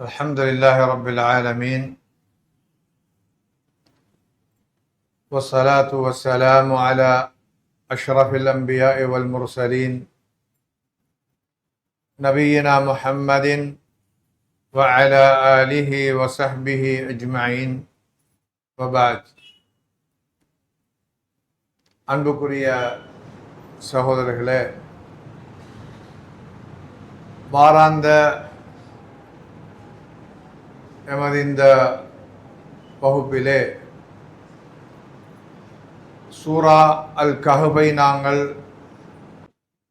الحمد لله رب العالمين والصلاة والسلام على أشرف الأنبياء والمرسلين نبينا محمد وعلى آله وصحبه أجمعين وبعد அன்புக்குரிய சகோதரர்களே வாராந்த எமது இந்த வகுப்பிலே சூரா அல் கஹபை நாங்கள்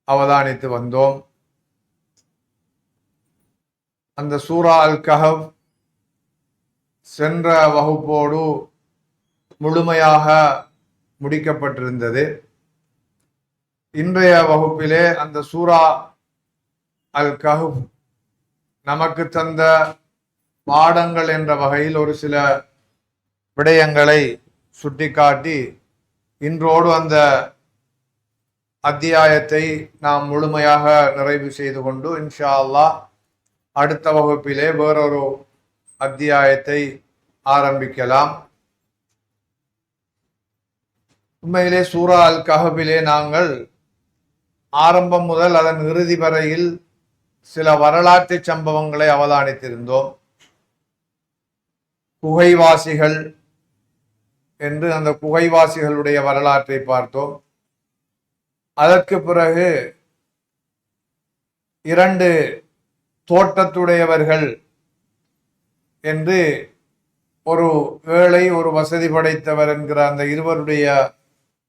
அவதானித்து வந்தோம். அந்த சூரா அல் கஹப் சென்ற வகுப்போடு முழுமையாக முடிக்கப்பட்டிருந்தது. இன்றைய வகுப்பிலே அந்த சூரா அல் கஹப் நமக்கு தந்த பாடங்கள் என்ற வகையில் ஒரு சில விடயங்களை சுட்டிக்காட்டி இன்றோடு அந்த அத்தியாயத்தை நாம் முழுமையாக நிறைவு செய்து கொண்டு இன்ஷா அல்லாஹ் அடுத்த வகுப்பிலே வேறொரு அத்தியாயத்தை ஆரம்பிக்கலாம். உண்மையிலே சூரா அல் கஹபிலே நாங்கள் ஆரம்பம் முதல் அதன் இறுதி வரையில் சில வரலாற்று சம்பவங்களை அவதானித்திருந்தோம். குகைவாசிகள் என்று அந்த குகைவாசிகளுடைய வரலாற்றை பார்த்தோம். அதற்கு பிறகு இரண்டு தோட்டத்துடையவர்கள் என்று ஒரு வேளை ஒரு வசதி படைத்தவர் என்கிற அந்த இருவருடைய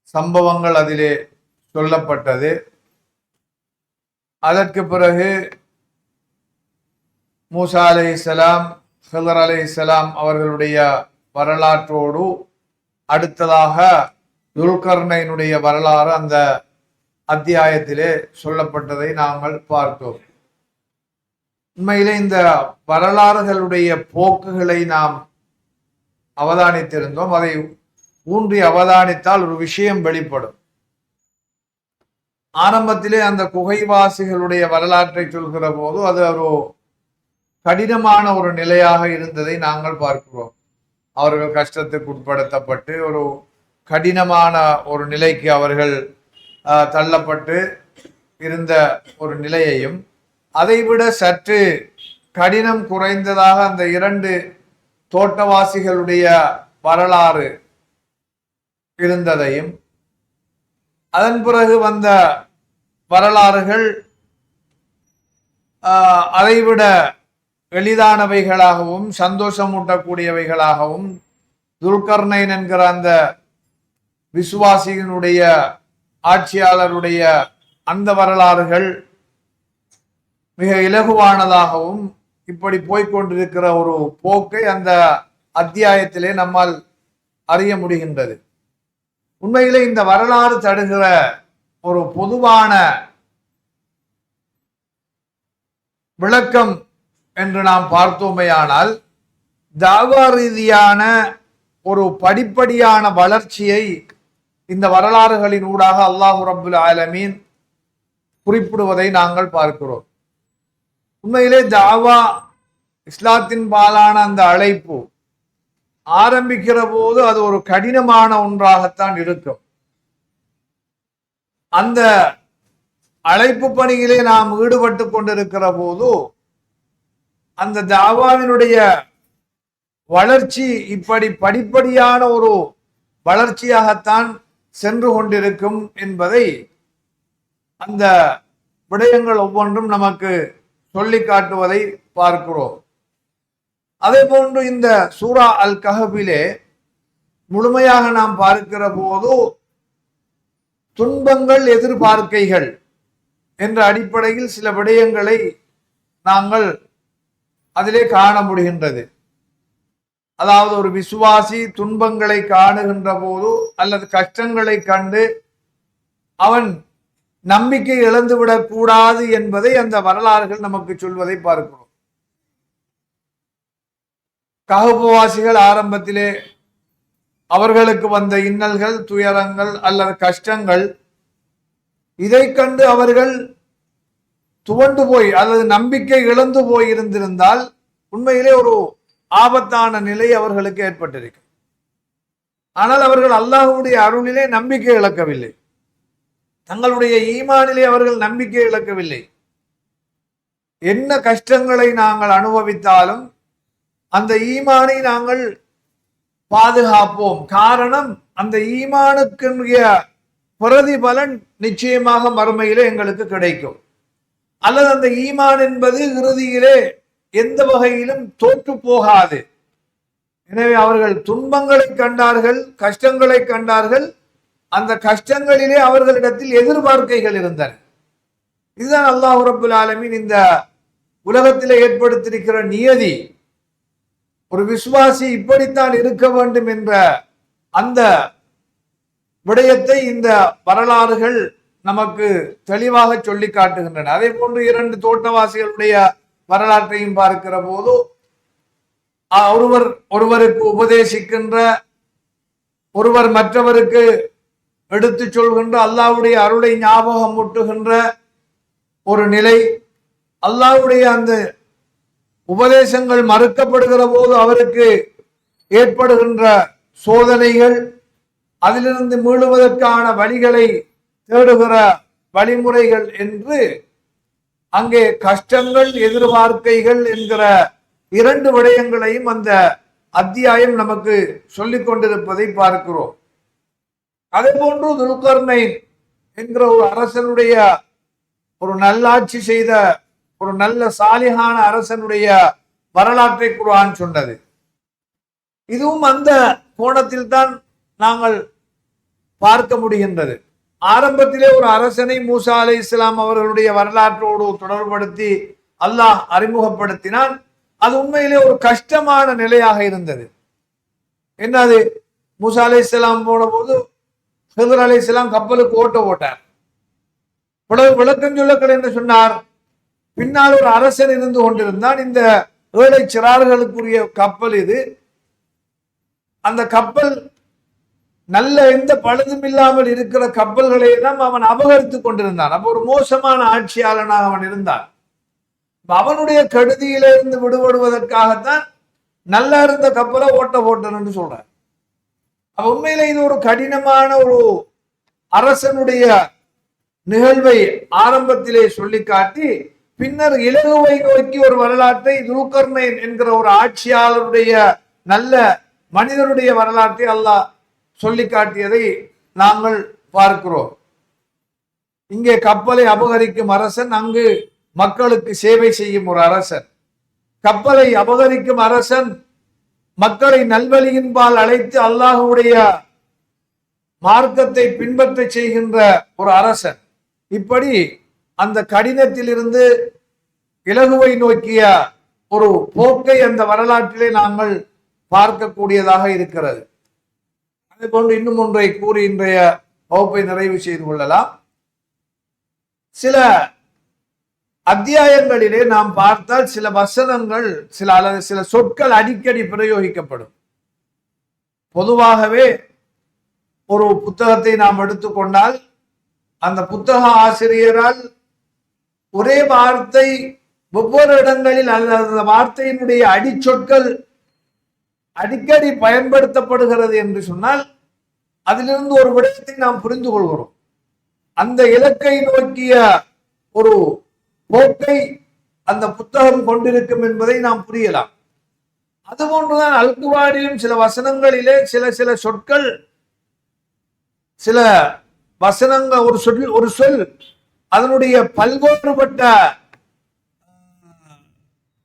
சம்பவங்கள் அதிலே சொல்லப்பட்டது. அதற்கு பிறகு மூசா அலை இஸ்லாம் ஹிதர் அலை இஸ்லாம் அவர்களுடைய வரலாற்றோடு அடுத்ததாக துல்கர்ணையினுடைய வரலாறு அந்த அத்தியாயத்திலே சொல்லப்பட்டதை நாங்கள் பார்த்தோம். உண்மையிலே இந்த வரலாறுகளுடைய போக்குகளை நாம் அவதானித்திருந்தோம். அதை ஊன்றி அவதானித்தால் ஒரு விஷயம் வெளிப்படும். ஆரம்பத்திலே அந்த குகைவாசிகளுடைய வரலாற்றை சொல்கிற போது அது ஒரு கடினமான ஒரு நிலையாக இருந்ததை நாங்கள் பார்க்கிறோம். அவர்கள் கஷ்டத்துக்கு உட்படுத்தப்பட்டு ஒரு கடினமான ஒரு நிலைக்கு அவர்கள் தள்ளப்பட்டு இருந்த ஒரு நிலையையும் அதைவிட சற்று கடினம் குறைந்ததாக அந்த இரண்டு தோட்டவாசிகளுடைய வரலாறு இருந்ததையும் அதன் பிறகு வந்த வரலாறுகள் அதைவிட எளிதானவைகளாகவும் சந்தோஷமூட்டக்கூடியவைகளாகவும் துல்கர்ணைன் என்கிற அந்த விசுவாசியினுடைய ஆட்சியாளருடைய அந்த வரலாறுகள் மிக இலகுவானதாகவும் இப்படி போய்கொண்டிருக்கிற ஒரு போக்கை அந்த அத்தியாயத்திலே நம்மால் அறிய முடிகின்றது. உண்மையிலே இந்த வரலாறு தடுகிற ஒரு பொதுவான விளக்கம் என்று நாம் பார்த்தோமேயானால் தாவா ரீதியான ஒரு படிப்படியான வளர்ச்சியை இந்த வரலாறுகளின் ஊடாக அல்லாஹு ரபுல் ஆலமீன் குறிப்பிடுவதை நாங்கள் பார்க்கிறோம். உண்மையிலே தாவா இஸ்லாத்தின் பாலான அந்த அழைப்பு ஆரம்பிக்கிற போது அது ஒரு கடினமான ஒன்றாகத்தான் இருக்கும். அந்த அழைப்பு பணியிலே நாம் ஈடுபட்டு கொண்டிருக்கிற போது அந்த தாவாவினுடைய வளர்ச்சி இப்படி படிப்படியான ஒரு வளர்ச்சியாகத்தான் சென்று கொண்டிருக்கும் என்பதை அந்த விடயங்கள் ஒவ்வொன்றும் நமக்கு சொல்லி காட்டுவதை பார்க்கிறோம். அதே போன்று இந்த சூரா அல் கஹபிலே முழுமையாக நாம் பார்க்கிற போது துன்பங்கள் எதிர்பார்க்கைகள் என்ற அடிப்படையில் சில விடயங்களை நாங்கள் அதிலே காண முடிகின்றது அதாவது ஒரு விசுவாசி துன்பங்களை காணுகின்ற போது அல்லது கஷ்டங்களை கண்டு அவன் நம்பிக்கை இழந்துவிடக் கூடாது என்பதை அந்த வரலாறுகள் நமக்கு சொல்வதை பார்க்கிறோம். கஹபவாசிகள் ஆரம்பத்திலே அவர்களுக்கு வந்த இன்னல்கள் துயரங்கள் அல்லது கஷ்டங்கள் இதை கண்டு அவர்கள் துவண்டு போய் அல்லது நம்பிக்கை இழந்து போய் இருந்திருந்தால் உண்மையிலே ஒரு ஆபத்தான நிலை அவர்களுக்கு ஏற்பட்டிருக்கும் ஆனால் அவர்கள் அல்லாஹ்வுடைய அருளிலே நம்பிக்கை இழக்கவில்லை. தங்களுடைய ஈமானிலே அவர்கள் நம்பிக்கை இழக்கவில்லை. என்ன கஷ்டங்களை நாங்கள் அனுபவித்தாலும் அந்த ஈமானை நாங்கள் பாதுகாப்போம். காரணம் அந்த ஈமானுக்கு பிரதிபலன் நிச்சயமாக மறுமையிலே எங்களுக்கு கிடைக்கும். அல்லது அந்த ஈமான் என்பது இறுதியிலே எந்த வகையிலும் தோற்று போகாது. எனவே அவர்கள் துன்பங்களை கண்டார்கள் கஷ்டங்களை கண்டார்கள். அந்த கஷ்டங்களிலே அவர்களிடத்தில் எதிர்பார்க்கைகள் இருந்தன. இதுதான் அல்லாஹ் ரபுல் ஆலமின் இந்த உலகத்தில் ஏற்படுத்தியிருக்கிற நியதி. ஒரு விசுவாசி இப்படித்தான் இருக்க வேண்டும் என்ற அந்த விடயத்தை இந்த வரலாறுகள் நமக்கு தெளிவாக சொல்லி காட்டுகின்றன. அதே போன்று இரண்டு தோட்டவாசிகளுடைய வரலாற்றையும் பார்க்கிற போது ஒருவர் ஒருவருக்கு உபதேசிக்கின்ற ஒருவர் மற்றவருக்கு எடுத்துச் சொல்கின்ற அல்லாவுடைய அருளை ஞாபகம் ஊட்டுகின்ற ஒரு நிலை அல்லாவுடைய அந்த உபதேசங்கள் மறுக்கப்படுகிற போது அவருக்கு ஏற்படுகின்ற சோதனைகள் அதிலிருந்து மீளுவதற்கான வழிகளை தேடுகிற வழிமுறைகள் என்று அங்கே கஷ்டங்கள் எதிர்பார்க்கைகள் என்கிற இரண்டு விடயங்களையும் அந்த அத்தியாயம் நமக்கு சொல்லிக் கொண்டிருப்பதை பார்க்கிறோம். அதே போன்று துல்கர்னை என்கிற ஒரு அரசனுடைய ஒரு நல்லாட்சி செய்த ஒரு நல்ல சாலிகான அரசனுடைய வரலாற்றை குரான் சொன்னது. இதுவும் அந்த கோணத்தில் தான் நாங்கள் பார்க்க முடிகின்றது. ஆரம்பத்திலே ஒரு அரசனை மூசா அலை இஸ்லாம் அவர்களுடைய வரலாற்றோடு தொடர்படுத்தி அல்லாஹ் அறிமுகப்படுத்தினான். அது உண்மையிலே ஒரு கஷ்டமான நிலையாக இருந்தது. என்னது? மூசா அலை இஸ்லாம் போன போது ஹிதர் அலை இஸ்லாம் கப்பலுக்கு ஓட்ட ஓட்டார். விள- விளக்கம் சொல்லக்கள் என்று சொன்னார். பின்னால் ஒரு அரசன் இருந்து கொண்டிருந்தான். இந்த ஏழை சிறார்களுக்குரிய கப்பல் இது. அந்த கப்பல் நல்ல எந்த பழுதும் இல்லாமல் இருக்கிற கப்பல்களை எல்லாம் அவன் அபகரித்துக் கொண்டிருந்தான். அப்ப ஒரு மோசமான ஆட்சியாளனாக அவன் இருந்தான். அவனுடைய கடுதியிலிருந்து விடுபடுவதற்காகத்தான் நல்லா இருந்த கப்பலை ஓட்ட போட்டன்னு சொல்றான் அப்ப உண்மையில இது ஒரு கடினமான ஒரு அரசனுடைய நிகழ்வை ஆரம்பத்திலே சொல்லி காட்டி பின்னர் இலகுவை நோக்கி ஒரு வரலாற்றை துல்கர்னைன் என்கிற ஒரு ஆட்சியாளருடைய நல்ல மனிதருடைய வரலாற்றை அல்லாஹ் சொல்லி காட்டியதை நாங்கள் பார்க்கிறோம். இங்கே கப்பலை அபகரிக்கும் அரசன் அங்கு மக்களுக்கு சேவை செய்யும் ஒரு அரசன். கப்பலை அபகரிக்கும் அரசன் மக்களை நல்வழியின்பால் அழைத்து அல்லாஹுடைய மார்க்கத்தை பின்பற்ற செய்கின்ற ஒரு அரசன். இப்படி அந்த கடினத்திலிருந்து இலகுவை நோக்கிய ஒரு போக்கை அந்த வரலாற்றிலே நாங்கள் பார்க்கக்கூடியதாக இருக்கிறது. அதே போன்று இன்னும் ஒன்றை கூறி இன்றைய வகுப்பை நிறைவு செய்து கொள்ளலாம். சில அத்தியாயங்களிலே நாம் பார்த்தால் சில வசனங்கள் சில அல்லது சில சொற்கள் அடிக்கடி பிரயோகிக்கப்படும். பொதுவாகவே ஒரு புத்தகத்தை நாம் எடுத்துக்கொண்டால் அந்த புத்தக ஆசிரியரால் ஒரே வார்த்தை ஒவ்வொரு இடங்களில் அல்லது அந்த வார்த்தையினுடைய அடிச்சொற்கள் அடிக்கடி பயன்படுத்தப்படுகிறது என்று சொன்னால் அதிலிருந்து ஒரு விடயத்தை நாம் புரிந்து கொள்கிறோம் அந்த இலக்கை நோக்கிய ஒரு போக்கை அந்த புத்தகம் கொண்டிருக்கும் என்பதை நாம் புரியலாம். அதுபோன்றுதான் அல்குவாடியும் சில வசனங்களிலே சில சில சொற்கள் சில வசனங்கள் ஒரு சொல் ஒரு சொல் அதனுடைய பல்வேறுபட்ட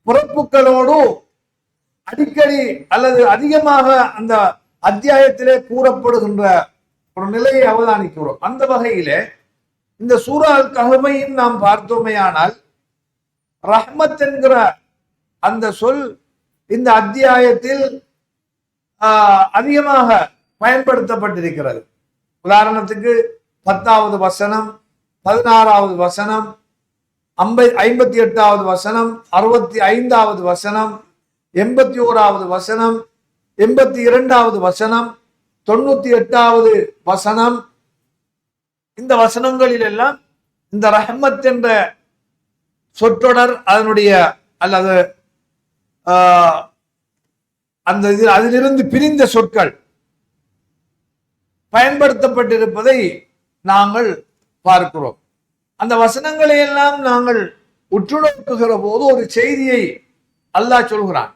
புறப்புகளோடு அடிக்கடி அல்லது அதிகமாக அந்த அத்தியாயத்திலே கூறப்படுகின்ற ஒரு நிலையை அவதானிக்கிறோம். அந்த வகையிலே இந்த சூறால் அல் கஹமையும் நாம் பார்த்தோமேயானால் ரஹ்மத் என்கிற அந்த சொல் இந்த அத்தியாயத்தில் அதிகமாக பயன்படுத்தப்பட்டிருக்கிறது. உதாரணத்துக்கு பத்தாவது வசனம் பதினாறாவது வசனம் ஐம்பை ஐம்பத்தி எட்டாவது வசனம் அறுபத்தி ஐந்தாவது வசனம் எண்பத்தி ஓராவது வசனம் எண்பத்தி இரண்டாவது வசனம் தொண்ணூத்தி எட்டாவது வசனம். இந்த வசனங்களில் எல்லாம் இந்த ரஹ்மத் என்ற சொற்றொடர் அதனுடைய அல்லது ஆஹ், அந்த இது அதிலிருந்து பிரிந்த சொற்கள் பயன்படுத்தப்பட்டிருப்பதை நாங்கள் பார்க்கிறோம். அந்த வசனங்களை எல்லாம் நாங்கள் உற்று நோக்குகிற போது ஒரு செய்தியை அல்லாஹ் சொல்கிறான்.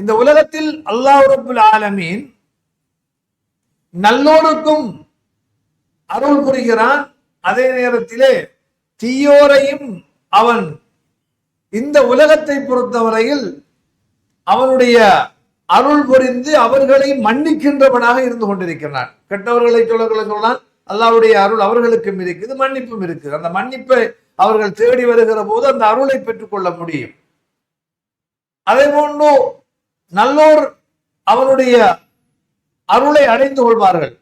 இந்த உலகத்தில் அல்லாஹ் ஆலமீன் நல்லோருக்கும் அருள் புரிகிறான். அதே நேரத்திலே தீயோரையும் அவன் இந்த உலகத்தை பொறுத்தவரையில் அவனுடைய அருள் புரிந்து அவர்களை மன்னிக்கின்றவனாக இருந்து கொண்டிருக்கிறான். கெட்டவர்களை சொல்ல சொன்னால் அல்லாவுடைய அருள் அவர்களுக்கும் இருக்குது மன்னிப்பும் இருக்குது. அந்த மன்னிப்பை அவர்கள் தேடி வருகிற போது அந்த அருளை பெற்றுக்கொள்ள முடியும். அதே போன்று நல்லோர் அவனுடைய அருளை அடைந்து கொள்வார்கள்.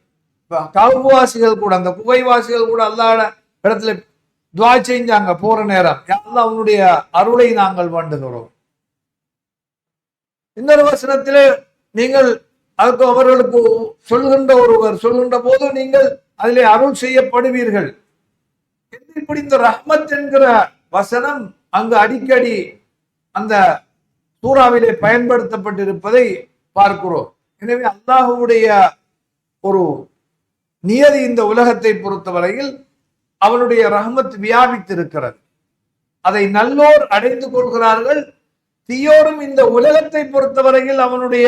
கவுவாசிகள் கூட அந்த குகைவாசிகள் கூட அல்லாட இடத்துல துவா செஞ்சாங்க போற நேரம். அல்லாஹ் அவனுடைய அருளை நாங்கள் வேண்டுகிறோம். இன்னொரு வசனத்திலே நீங்கள் அதுக்கு அவர்களுக்கு சொல்கின்ற ஒருவர் சொல்கின்ற போது நீங்கள் அதிலே அருள் செய்யப்படுவீர்கள். இப்படி இந்த ரஹ்மத் என்கிற வசனம் அங்கு அடிக்கடி அந்த சூறாவிலே பயன்படுத்தப்பட்டிருப்பதை பார்க்கிறோம். எனவே அல்லாஹுடைய ஒரு நியதி இந்த உலகத்தை பொறுத்தவரையில் அவனுடைய ரஹமத் வியாபித்திருக்கிறது. அதை நல்லோர் அடைந்து கொள்கிறார்கள். தீயோரும் இந்த உலகத்தை பொறுத்தவரையில் அவனுடைய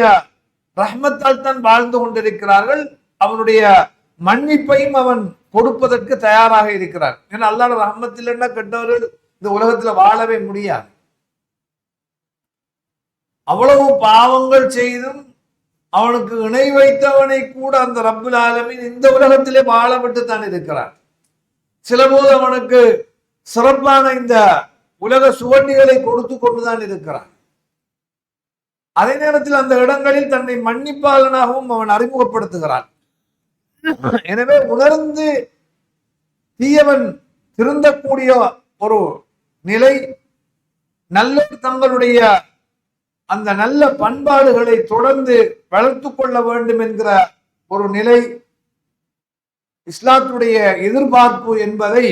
ரஹ்மத்தால் தான் வாழ்ந்து கொண்டிருக்கிறார்கள். அவனுடைய மன்னிப்பையும் அவன் கொடுப்பதற்கு தயாராக இருக்கிறார் ஏன்னா அல்லாட ரஹ்மத்தில் என்ன கெட்டவர்கள் இந்த உலகத்துல வாழவே முடியாது. அவ்வளவு பாவங்கள் செய்தும் அவனுக்கு இணை வைத்தவனை கூட அந்த ரப்புல் ஆலமின் இந்த உலகத்திலே வாழ விட்டு தான் இருக்கிறான். சில போது அவனுக்கு சிறப்பான இந்த உலக சுவண்டிகளை கொடுத்து கொண்டுதான் இருக்கிறான். அதே நேரத்தில் அந்த இடங்களில் தன்னை மன்னிப்பாளனாகவும் அவன் அறிமுகப்படுத்துகிறான். எனவே உணர்ந்து தீயவன் திருந்தக்கூடிய ஒரு நிலை நல்லோர் தங்களுடைய அந்த நல்ல பண்பாடுகளை தொடர்ந்து வளர்த்து கொள்ள வேண்டும் என்கிற ஒரு நிலை இஸ்லாத்துடைய எதிர்பார்ப்பு என்பதை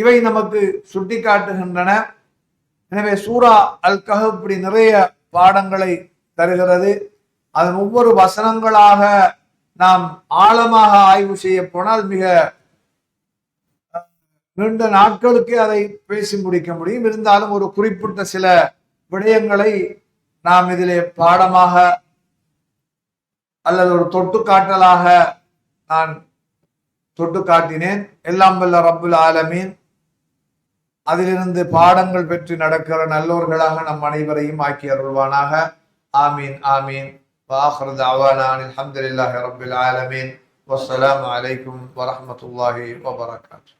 இவை நமக்கு சுட்டிக்காட்டுகின்றன. எனவே சூரா அல் கஹ் இப்படி நிறைய பாடங்களை தருகிறது. அதன் ஒவ்வொரு வசனங்களாக நாம் ஆழமாக ஆய்வு செய்ய போனால் மிக நீண்ட நாட்களுக்கு அதை பேசி முடிக்க முடியும். இருந்தாலும் ஒரு குறிப்பிட்ட சில விடயங்களை நாம் இதிலே பாடமாக அல்லது ஒரு தொட்டு காட்டலாக நான் தொட்டு காட்டினேன் எல்லாம் வல்ல ரப்புல் ஆலமீன். அதிலிருந்து பாடங்கள் பெற்று நடக்கிற நல்லோர்களாக நம் அனைவரையும் ஆக்கி அருள்வானாக. ஆமீன் ஆமீன். வாஹர் தாவானான் அல்ஹம்துலில்லாஹி ரப்பில் ஆலமீன். வஸ்ஸலாமு அலைக்கும் வரஹ்மத்துல்லாஹி வபரகாத்துஹு